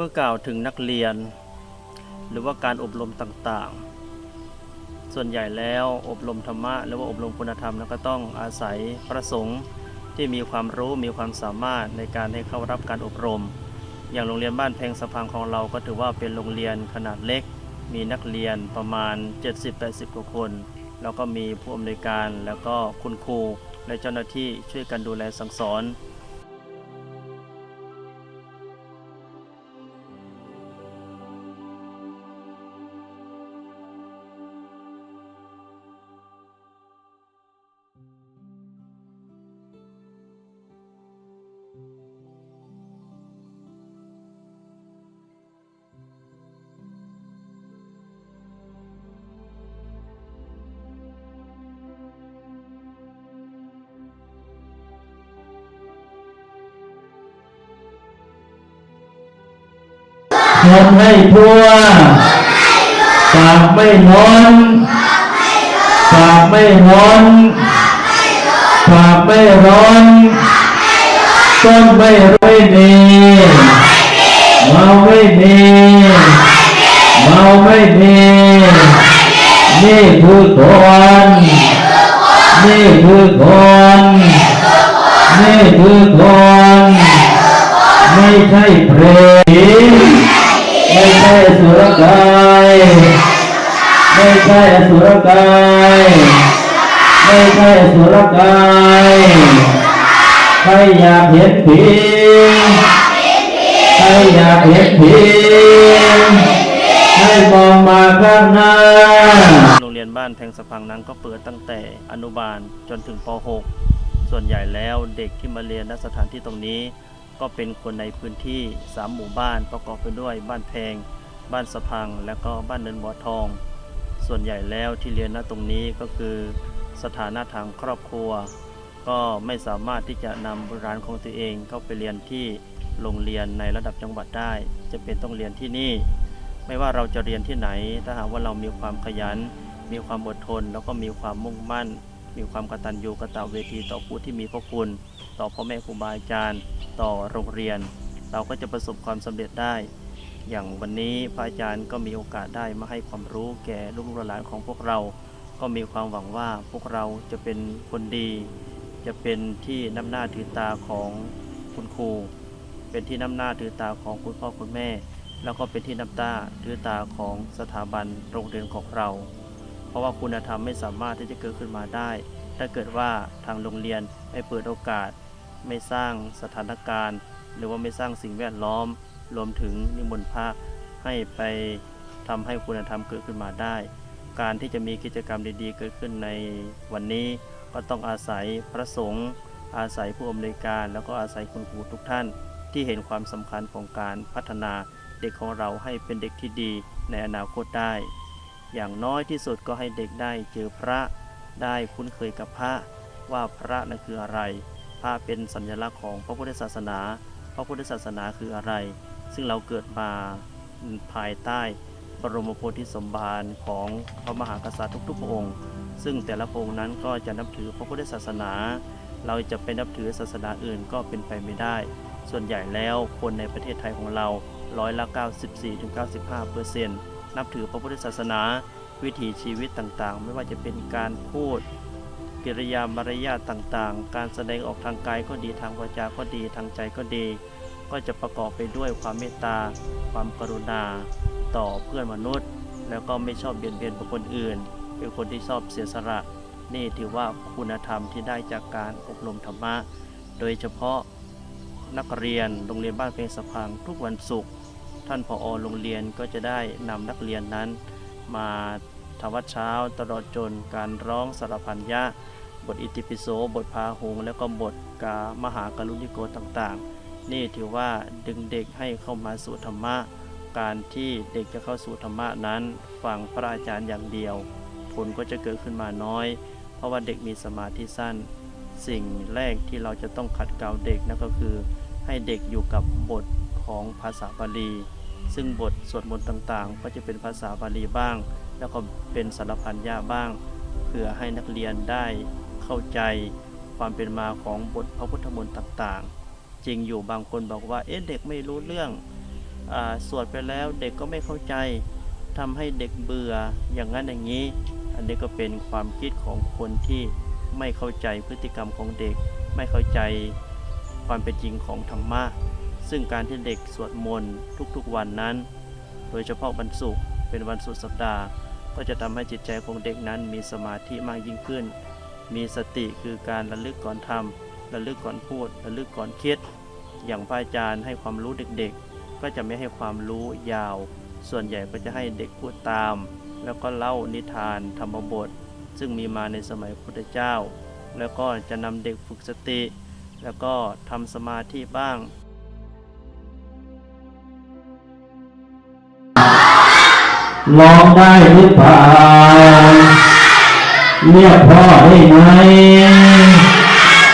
เมื่อกล่าวถึงนักเรียน หรือว่าการอบรมต่างๆ ส่วนใหญ่แล้วอบรมธรรมะหรือว่าอบรมคุณธรรมนั้นก็ต้องอาศัยพระสงฆ์ที่มีความรู้มีความสามารถในการให้เข้ารับการอบรม อย่างโรงเรียนบ้านแพงสะพังของเราก็ถือว่าเป็นโรงเรียนขนาดเล็ก มีนักเรียนประมาณ 70-80 กว่าคน แล้วก็มีผู้อำนวยการแล้วก็คุณครูและเจ้าหน้าที่ช่วยกันดูแลสั่งสอน นอนให้ทั่ว ปากไม่ร้อนปากไม่ร้อนปากไม่ร้อนต้นไม่ไม่มีเมาไม่มีเมาไม่มีนี่คือคนนี่คือคนนี่คือคนไม่ใช่เพลง สุรกายไม่ใช่สุรกายใครอยากเห็นผีใครอยากเห็นผีให้มองมาข้างหน้าโรงเรียนบ้านแพงสะพังนั้นก็เปิดตั้งแต่อนุบาลจนถึงป .6 ส่วนใหญ่แล้วเด็กที่มาเรียนณสถานที่ตรงนี้ ก็เป็นคนในพื้นที่ 3 หมู่บ้านประกอบไปด้วยบ้านแพง บ้านสะพัง และก็บ้านเนินบ่อทอง ส่วนใหญ่แล้วที่เรียนณตรงนี้ก็คือสถานะทางครอบครัว ก็ไม่สามารถที่จะนำบุรหลานของตัวเองเข้าไปเรียนที่โรงเรียนในระดับจังหวัดได้จะเป็นต้องเรียนที่นี่ ไม่ว่าเราจะเรียนที่ไหน ถ้าหากว่าเรามีความขยัน มีความอดทน แล้วก็มีความมุ่งมั่น มีความกตัญญูกตเวทีต่อผู้ที่มีพระคุณ ต่อพ่อแม่ครูบาอาจารย์ ต่อโรงเรียน เราก็จะประสบความสำเร็จได้ อย่างวันนี้พระอาจารย์ก็มีโอกาสได้มาให้ความรู้แก่ลูกหลานของพวกเรา ก็มีความหวังว่าพวกเราจะเป็นคนดี จะเป็นที่น้ำหน้าถือตาของคุณครู เป็นที่น้ำหน้าถือตาของคุณพ่อคุณแม่ แล้วก็เป็นที่น้ำตาถือตาของสถาบันโรงเรียนของเรา เพราะว่าคุณธรรมไม่สามารถที่จะเกิดขึ้นมาได้ ถ้าเกิดว่าทางโรงเรียนไม่เปิดโอกาส ไม่สร้างสถานการณ์ หรือว่าไม่สร้างสิ่งแวดล้อม รวมถึงนิมนต์พระให้ไปทำให้คุณธรรมเกิดขึ้นมาได้ การที่จะมีกิจกรรมดีๆ เกิดขึ้นในวันนี้ก็ต้องอาศัยพระสงฆ์อาศัยผู้อำนวยการ แล้วก็อาศัยคุณครูทุกท่าน ที่เห็นความสำคัญของการพัฒนาเด็กของเราให้เป็นเด็กที่ดีในอนาคตได้ อย่างน้อยที่สุดก็ให้เด็กได้เจอพระได้คุ้นเคยกับพระว่าพระนั้นคืออะไร พระเป็นสัญลักษณ์ของพระพุทธศาสนา พระพุทธศาสนาคืออะไร ซึ่งเราเกิดมาภายใต้บรมโพธิสมภารของพระมหากษัตริย์ทุกๆพระองค์ ซึ่งแต่ละพระองค์นั้นก็จะนับถือพระพุทธศาสนา เราจะไปนับถือศาสนาอื่นก็เป็นไปไม่ได้ ส่วนใหญ่แล้วคนในประเทศไทยของเราร้อยละ 94-95%เปอร์เซ็นต์นับถือพระพุทธศาสนา วิถีชีวิตต่างๆ ไม่ว่าจะเป็นการพูด กิริยามารยาทต่างๆ การแสดงออกทางกายก็ดีทางวาจาก็ดีทางใจก็ดี ก็จะประกอบไปด้วยความเมตตา ความกรุณา ต่อเพื่อนมนุษย์ แล้วก็ไม่ชอบเบียดเบียนบุคคลอื่น เป็นคนที่ชอบเสียสละ นี่ถือว่าคุณธรรมที่ได้จากการอบรมธรรมะ โดยเฉพาะนักเรียนโรงเรียนบ้านเพงสะพังทุกวันศุกร์ท่านผอโรงเรียนก็จะได้นำนักเรียนนั้น มาทำวัดเช้าตลอดจนการร้องสารพันยะ บทอิติปิโส บทพาหง แล้วก็บทกามหากรุณิโกต่างๆ นี่ถือว่าดึงเด็กให้เข้ามาสู่ธรรมะ การที่เด็กจะเข้าสู่ธรรมะนั้น ฟังพระอาจารย์อย่างเดียว ผลก็จะเกิดขึ้นมาน้อย เพราะว่าเด็กมีสมาธิสั้น สิ่งแรกที่เราจะต้องขัดเกลาเด็กนั่นก็คือ ให้เด็กอยู่กับบทของภาษาบาลี ซึ่งบทสวดมนต์ต่างๆ ก็จะเป็นภาษาบาลีบ้าง แล้วก็เป็นสารพันยาบ้าง เพื่อให้นักเรียนได้เข้าใจความเป็นมาของบทพระพุทธมนต์ต่างๆ จริงอยู่บางคนบอกว่าเอ๊ะเด็กไม่รู้เรื่องอสวดไปแล้วเด็กก็ไม่เข้าใจทำให้เด็กเบื่ออย่างนั้นอย่างนี้ อันนี้ก็เป็นความคิดของคนที่ไม่เข้าใจพฤติกรรมของเด็ก ไม่เข้าใจความเป็นจริงของธรรมะซึ่งการที่เด็กสวดมนต์ทุกๆวันนั้น โดยเฉพาะวันศุกร์เป็นวันสุดสัปดาห์ ก็จะทำให้จิตใจของเด็กนั้นมีสมาธิมากยิ่งขึ้น มีสติคือการระลึกก่อนทำ ระลึกก่อนพูดระลึกก่อนคิด อย่างพระอาจารย์ให้ความรู้เด็กๆ ก็จะไม่ให้ความรู้ยาว ส่วนใหญ่ก็จะให้เด็กพูดตาม แล้วก็เล่านิทานธรรมบท ซึ่งมีมาในสมัยพุทธเจ้า แล้วก็จะนำเด็กฝึกสติ แล้วก็ทำสมาธิบ้างร้องได้หรือเปล่าเรียกพ่อได้ไหม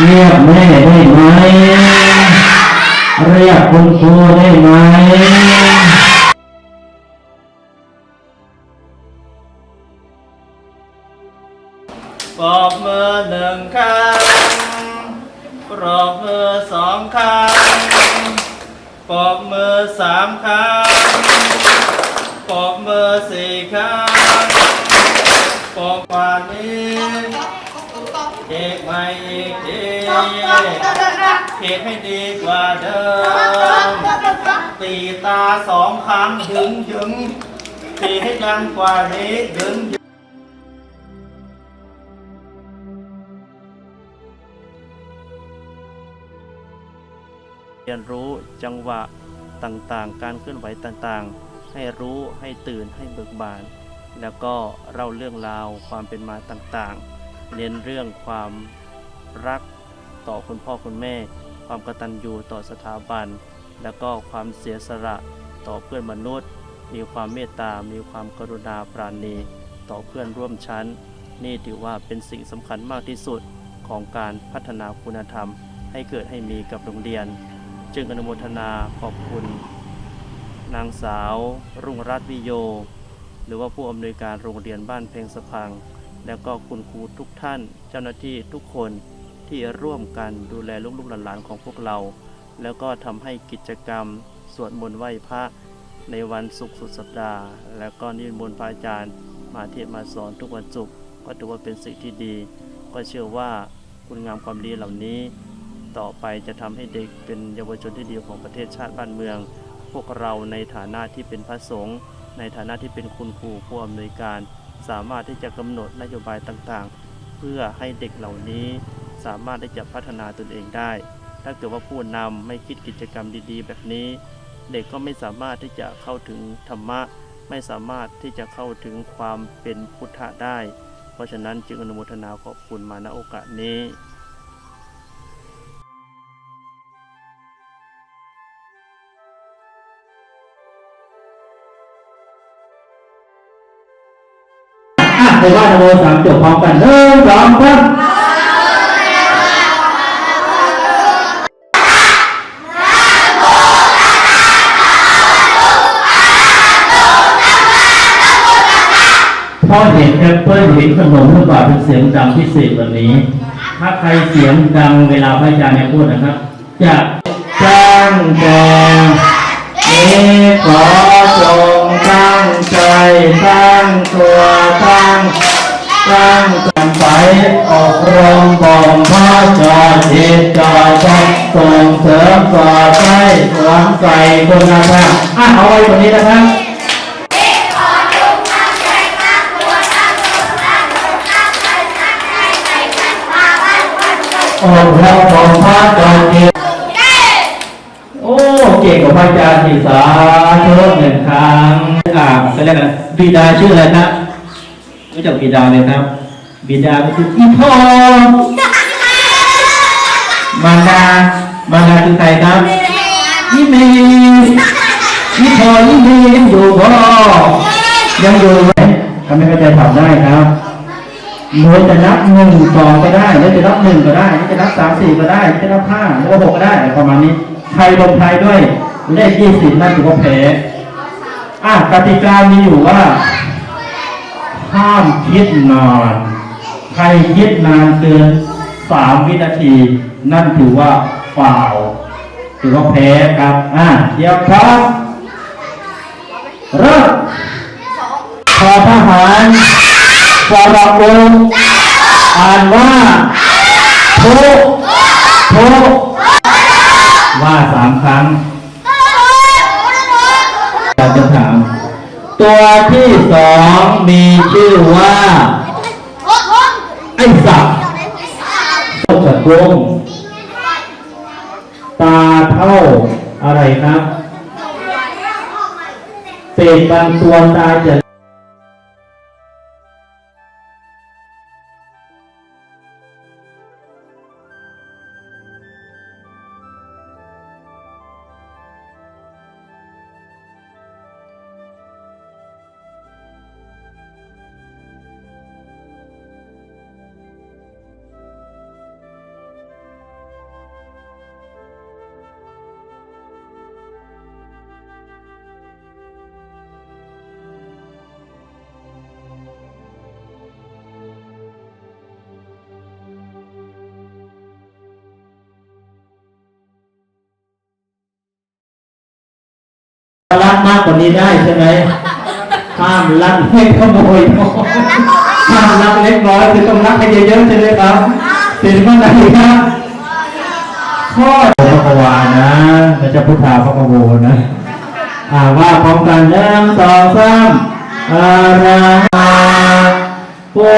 เรียกแม่ได้ไหม เรียกคุณครูได้ไหมปรบมือหนึ่งครั้งปรบมือสองครั้งปรบมือสามครั้งปรบมือสี่ครั้งปรบกว่านี้ เอีกไม่อีกทีคิดให้ดีกว่าเดิม ตีตาสองครั้งถึงถึงตีให้ดังกว่านี้ถึงเรียนรู้จังหวะต่างๆ การเคลื่อนไหวต่างๆ ให้รู้ให้ตื่นให้เบิกบาน แล้วก็เล่าเรื่องราวความเป็นมาต่างๆ เน้นเรื่องความรักต่อคุณพ่อคุณแม่ ความกตัญญูต่อสถาบัน แล้วก็ความเสียสละต่อเพื่อนมนุษย์ มีความเมตตา มีความกรุณาปราณี ต่อเพื่อนร่วมชั้น นี่ถือว่าเป็นสิ่งสำคัญมากที่สุดของการพัฒนาคุณธรรม ให้เกิดให้มีกับโรงเรียน จึงอนุโมทนาขอบคุณ นางสาว รุ่งรัตน์วิโย หรือว่าผู้อำนวยการโรงเรียนบ้านเพลงสะพัง แล้วก็คุณครูทุกท่าน เจ้าหน้าที่ทุกคนที่ร่วมกันดูแลลูกๆหลานๆของพวกเรา แล้วก็ทำให้กิจกรรม สวดมนต์ไหว้พระในวันศุกร์สุดสัปดาห์ แล้วก็นิมนต์พระอาจารย์ มาเทศมาสอนทุกวันศุกร์ก็ถือว่าเป็นสิ่งที่ดี ก็เชื่อว่าคุณงามความดีเหล่านี้ ต่อไปจะทำให้เด็กเป็นเยาวชนที่ดีของประเทศชาติบ้านเมือง พวกเราในฐานะที่เป็นพระสงฆ์ในฐานะที่เป็นคุณครูผู้อำนวยการ สามารถที่จะกำหนดนโยบายต่างๆ เพื่อให้เด็กเหล่านี้สามารถที่จะพัฒนาตนเองได้ ถ้าเกิดว่าผู้นำไม่คิดกิจกรรมดีๆ แบบนี้ เด็กก็ไม่สามารถที่จะเข้าถึงธรรมะ ไม่สามารถที่จะเข้าถึงความเป็นพุทธะได้ เพราะฉะนั้นจึงอนุโมทนาขอบคุณมาณโอกาสนี้ โมสามจบพร้อมกันหนึ่งสองสามพอเห็นแอปเปิ้ลเห็นขนมหรือเปล่าเป็นเสียงดังพิเศษแบบนี้ ถ้าใครเสียงดังเวลาพระอาจารย์พูดนะครับ จะตั้งแต่นี้ขอจงตั้งใจตั้งตัวตั้ง ตั้งกันไปอบรมบ่มพาะจอจิตจอใจส่งเสริมสอใช้สวมใส่คุณธรรมอะเอาไว้ตรงนี้นะครับโอบรมบ่มพาะจอจิตโอ้เก่งกว่าพระอาจารย์ที่สาธุหนึ่งครั้งอ่าเขาเรียกอะไรบิดาชื่ออะไรครับ รู้จักบิดาไหมครับ บิดาก็คืออีพ่อมารดามารดาคือใครครับอีเมย์อีพ่ออีเมย์ยังอยู่บ่ยังอยู่ไหมทำไมเข้าใจถามได้ครับหนูจะนับหนึ่งสองก็ได้หรือจะนับหนึ่งก็ได้หรือจะนับสามสี่ก็ได้หรือจะนับห้าหรือว่าหกก็ได้ประมาณนี้ไทยลงไทยด้วยเลขยี่สิบนั่นถือว่าแพ้อะกติกามีอยู่ว่า ห้ามคิดนานใครคิดนานเกินสามวินาที นั่นถือว่าฝ่าวถือว่าแพ้ครับ อะเดี๋ยวครับเริ่มพอทหารปรบุอ่านว่าทุทุว่าสามครั้งอยากจะถาม ตัวที่สองมีชื่อว่า ไอ้สับเจ้าจักรงตาเท่าอะไรครับเศษบางตัวตาจะ รักมากกว่านี้ได้ใช่ไหมห้ามรักให้ขโมยน้อยห้ามรักเล็กน้อยคือต้องรักให้เยอะๆใช่ไหมครับสิ่งข้อไหนครับข้อพระกวานะไม่ใช่พุทธาพระกโวนะอ่าว่าพร้อมกันหนึ่งสองสามอาระหังพุ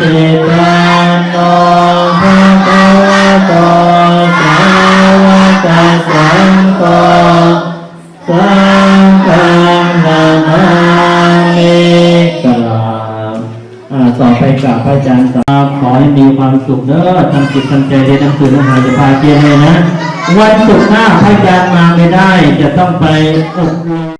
ปฏิปันโนภะคะวะโตสาวกสังโฆสังฆังนามามิกราบอ่าต่อไปกราบพระอาจารย์ครับขอให้มีความสุขเด้อทำจิตทำใจเรียนหนังสือหนังหาจะพาเรียนเลยนะ วันศุกร์หน้าพระอาจารย์มาไม่ได้ จะต้องไปอบรม